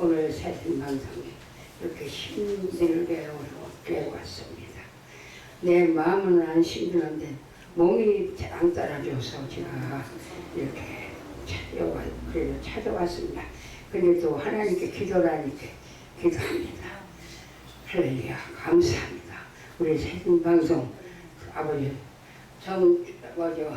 오늘 새신 방송에 이렇게 힘들게 오게 왔습니다. 내 마음은 안 힘드는데 몸이 안 따라줘서 제가 이렇게 찾아와, 그래도 찾아왔습니다. 또 하나님께 기도를 하니까 기도합니다. 할렐루야 감사합니다. 우리 새신 방송 아버지 정 뭐죠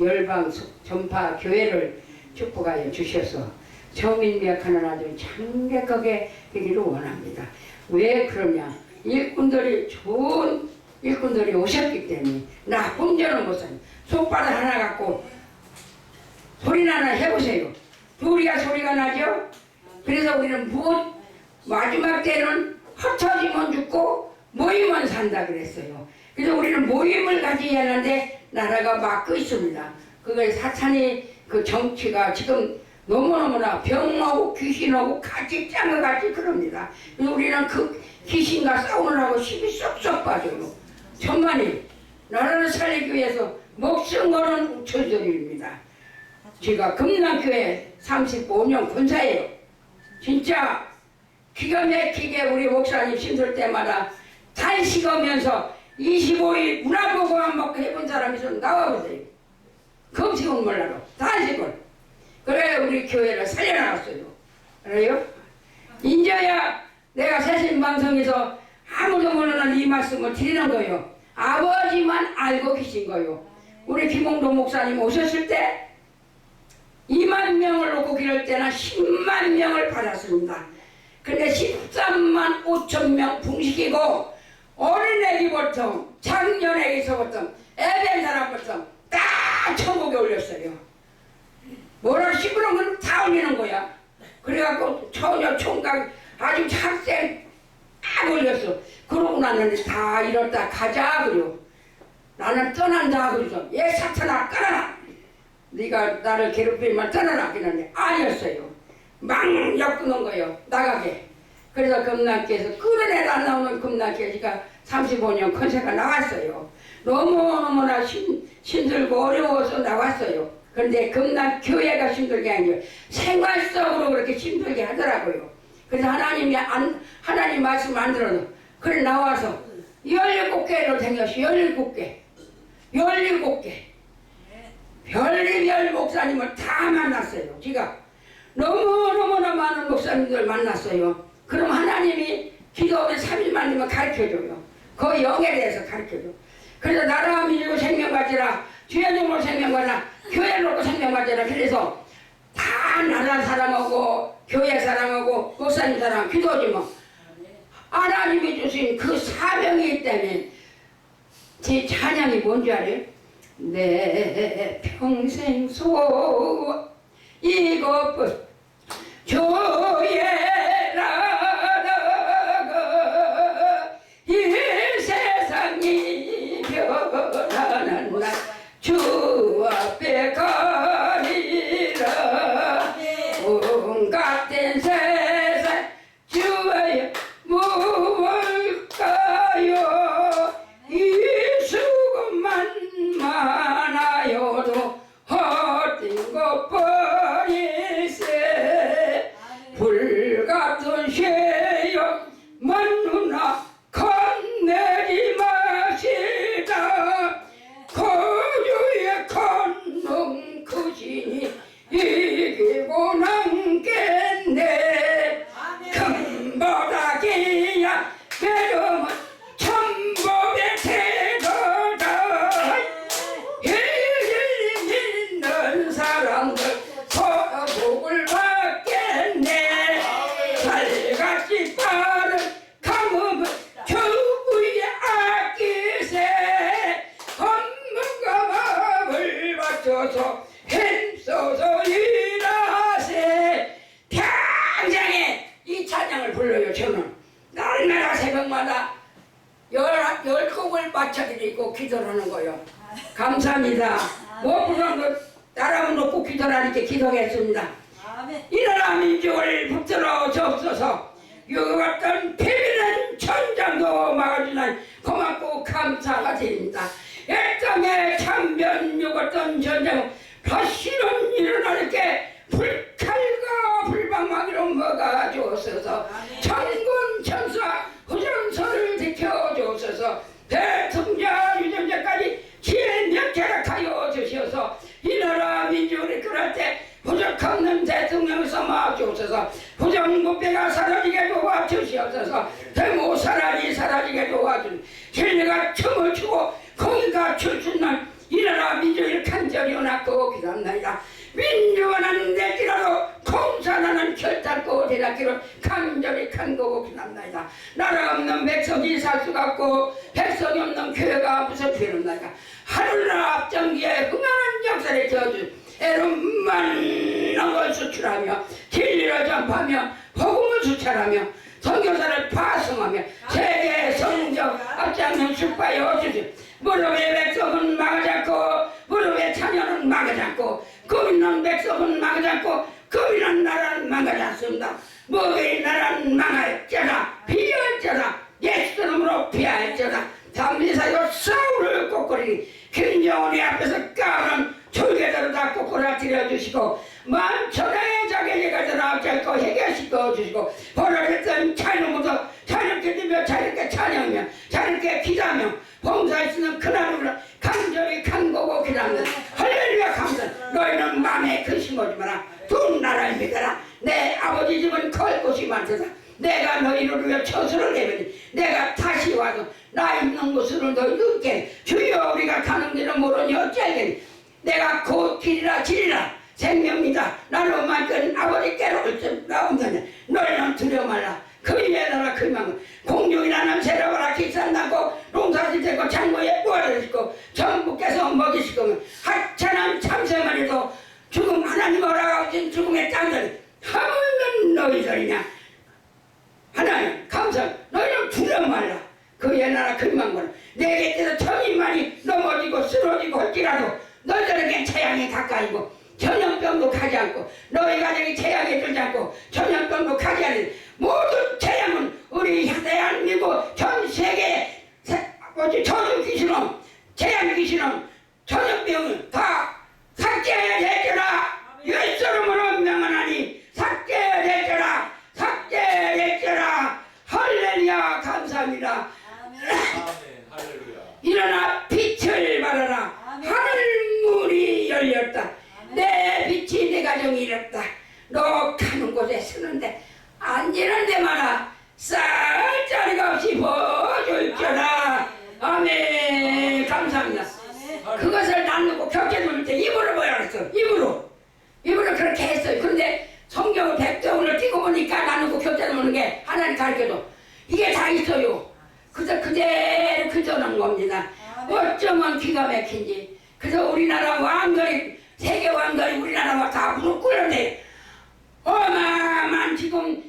열방 수- 전파 교회를 축복하여 주셔서 정인백하는 아주 창백하게 되기를 원합니다. 왜 그러냐 일꾼들이 좋은 일꾼들이 오셨기 때문에 나쁜 자는 못산 손바닥 하나 갖고 소리나 하나 해보세요. 둘이야 소리가 나죠? 그래서 우리는 무엇 마지막 때는 흩어지면 죽고 모이면 산다 그랬어요. 그래서 우리는 모임을 가지야 하는데 나라가 막고 있습니다. 그걸 사탄이 그 정치가 지금 너무너무나 병하고 귀신하고 같이 짱을 같이 그럽니다. 우리는 그 귀신과 싸우느라고 힘이 쏙쏙 빠져요. 천만이 나라를 살리기 위해서 목숨 거는 저들입니다. 제가 금남교회 35년 권사예요. 진짜 기가 막히게 우리 목사님 힘들 때마다 단식하면서 25일 문화보고만 먹고 해본 사람이 좀 나와보세요. 금식은 몰라도 단식을. 우리 교회를 살려나갔어요. 그래요? 인자야 내가 새신 방송에서 아무도 모르는 이 말씀을 드리는 거예요. 아버지만 알고 계신 거예요. 우리 김홍도 목사님 오셨을 때 2만 명을 놓고 기를 때는 10만 명을 받았습니다. 근데 13만 5천 명 붕식이고 어린 애기부터 작년 애기서부터 애된 사람부터 다 천국에 올렸어요. 뭐라 시끄러운 건다 올리는 거야. 그래갖고 처녀 총각 아주 학생 딱 올렸어. 그러고 나는 다 이렇다 가자 그려. 나는 떠난다 그러죠. 얘 사탄아 떠나라. 네가 나를 괴롭히면 떠나라 그러는데 아니었어요. 막 엮는 거예요. 나가게. 그래서 금남께서 끌어내다 나오는 금남께가 35년 컨셉가 나왔어요. 너무너무나 힘, 힘들고 어려워서 나왔어요. 그런데 금남 교회가 힘들게 아니에요. 생활 속으로 그렇게 힘들게 하더라고요. 그래서 하나님이 안, 하나님 말씀 안 들어도 그래 나와서 17개로 생겼어. 17개. 17개. 별의별 목사님을 다 만났어요. 제가 너무너무나 많은 목사님들 만났어요. 그럼 하나님이 기도하면 3일만 되면 가르쳐줘요. 그 영에 대해서 가르쳐줘. 그래서 나라 민족 생명 가지라, 주연종으로 생명 가지라, 교회 놓고 가지라. 그래서 다 나라 사랑하고, 교회 사랑하고, 목사님 사랑, 기도하지 뭐. 하나님이 주신 그 사명이기 때문에 제 찬양이 뭔지 알아요? 내 평생 소 이것뿐 맞춰서 힘써서 일하세. 평생에 이 찬양을 불러요 저는. 날마다 새벽마다 열, 열 곡을 맞춰드리고 기도를 하는 거예요. 감사합니다. 못 부르는 거 따라만 놓고 기도를 하니까 기도하겠습니다. 아멘. 일어나 민족을 붙들어 주옵소서. 이와 같은 비비는 천장도 막아주는 고맙고 감사가 드립니다 이 땅에 참변 요같은 전쟁 다시는 일어나게 불칼과 불방망이로 뭐가 주옵소서. 천군 천사 후전서를 지켜주옵소서. 대통령 유전자까지 지혜 명쾌락하여 주시어서. 이 나라 민주를 그럴 때 부족 없는 대통령 삼아 주옵소서. 부정부패가 사라지게 도와주시옵소서. 대모 사라지 사라지게 도와주니 진리가 춤을 추고 공의가 춤추는 이 나라 민주를 간절히 원하고 기도합니다 민주화는 내지라도 공산화는 결단코 되라기를 간절히 간고고 기도합니다 나라 없는 백성이 살 수가 없고 백성이 없는 교회가 무슨 필요합니까. 하늘나라 앞전기에 흥하는 역사를 저주 애로만 걸 수출하며 진리를 전파하며 복음을 수찰하며 선교사를 파송하며 세계 성적 앞장는 축바여 주시 무릎의 백성은 막아잡고 무릎의 자녀는 막아잡고 꿈있는 백성은 막아잡고 꿈이는 나라는 막아잡습니다. 뭐의 나라는 망할지라 비할지라 예수 이름으로 피할지라 담비사요 사울을 꼬꾸리 김정은이 앞에서 까는 졸개대로 다 꼬꾸라 들여주시고 만천하의 자기가 전하고 해결시켜 주시고 벌어졌던 찬양부터 찬양께 드며 찬양께 찬양하며 봉사할 수 있는 그날을 간절히 간고고 기도합니다 할렐루야 감사. 너희는 마음에 근심 오지 마라. 두 나라를 믿어라. 내 아버지 집은 걸 곳이 많도다. 내가 너희를 위해 처수를 내면 내가 다시 와서 나 있는 곳으로 너희 늦게 주여 우리가 가는 길을 모르니 어찌하겠니? 내가 곧 길이라 길이라 생명이다. 나로 만든 아버지께로 올줄 나온다네 너희는 두려워 말라. 그 위에 나라 그 망은 공중이라는 새로워라. 기산나고 농사질 되고 창고에 부활을 짓고 전부께서 거면 하찮은 참새만 해도 죽음 하나님 오라가신 죽음의 땅들 하물는 너희들이냐 하나님 감사 너희는 두려워 말라 그 옛나라 금망고는 내게 때서 천인만이 넘어지고 쓰러지고 할지라도 너희들에게 재앙이 가까이고 전염병도 가지 않고 너희 가정이 재앙에 들지 않고 전염병도 가지 않는 모든 재앙은 우리 대한민국 전 세계 세- 뭐지 저주 귀신은 재앙 귀신은 다 삭제해야 되더라 예수 이름으로 명하나니 삭제되더라 삭제되더라 할렐루야 감사합니다 아멘 할렐루야 일어나 빛을 발하라 아멘. 하늘문이 열렸다 아멘. 내 빛이 내 가정이 이뤘다 너 가는 곳에 서는데 앉는 데마다 쌀 자리가 없이 보여줄지어다 아멘 아멘 그것을 나누고 격제 놓을 때 입으로 뭐라 그랬어? 입으로. 입으로 그렇게 했어요. 그런데 성경을 백정을 띄고 보니까 나누고 격제 놓는 게 하나님 가르쳐줘. 이게 다 있어요. 그저 그대로 그저는 겁니다. 어쩌면 기가 막힌지. 그래서 우리나라 왕들이 세계 왕들이 우리나라와 다 무릎 꿇는데 어마어마한 지금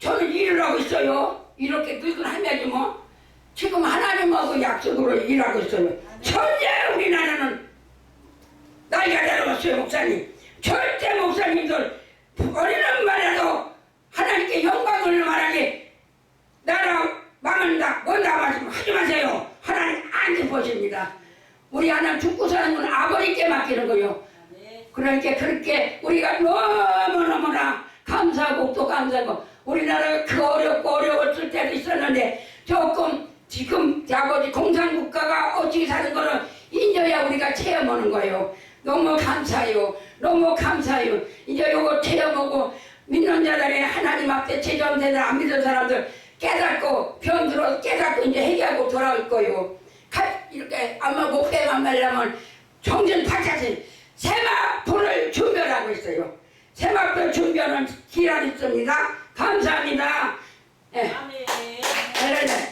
저는 일을 하고 있어요. 이렇게 늙은 할매지 뭐. 지금 하나님하고 약속으로 일하고 있어요 천재 우리나라는 나이가 들어갔어요 목사님 절대 목사님들 어리는 말이라도 하나님께 영광을 말하게 나라 망한다 뭔다 말씀하지 마세요 하나님 안 기뻐집니다 우리 하나님 죽고 사는 건 아버지께 맡기는 거요 아멘 그러니까 그렇게 우리가 너무너무나 또 감사하고 우리나라가 그 어렵고 어려웠을 때도 있었는데 조금 지금 아버지 공산국가가 어찌 사는 거는 인저야 우리가 체험하는 거예요. 너무 감사해요. 너무 감사해요. 이제 요거 체험하고 믿는 자들이 하나님 앞에 제정되는 안 믿는 사람들 깨닫고 변들어 깨닫고 이제 회개하고 돌아올 거예요. 가- 이렇게 아마 목배만 말려면 정신 파차지 세마포를 준비하고 있어요. 새막들 준비하는 기한이 있습니다. 감사합니다. 예. 아멘. 네. 네, 네.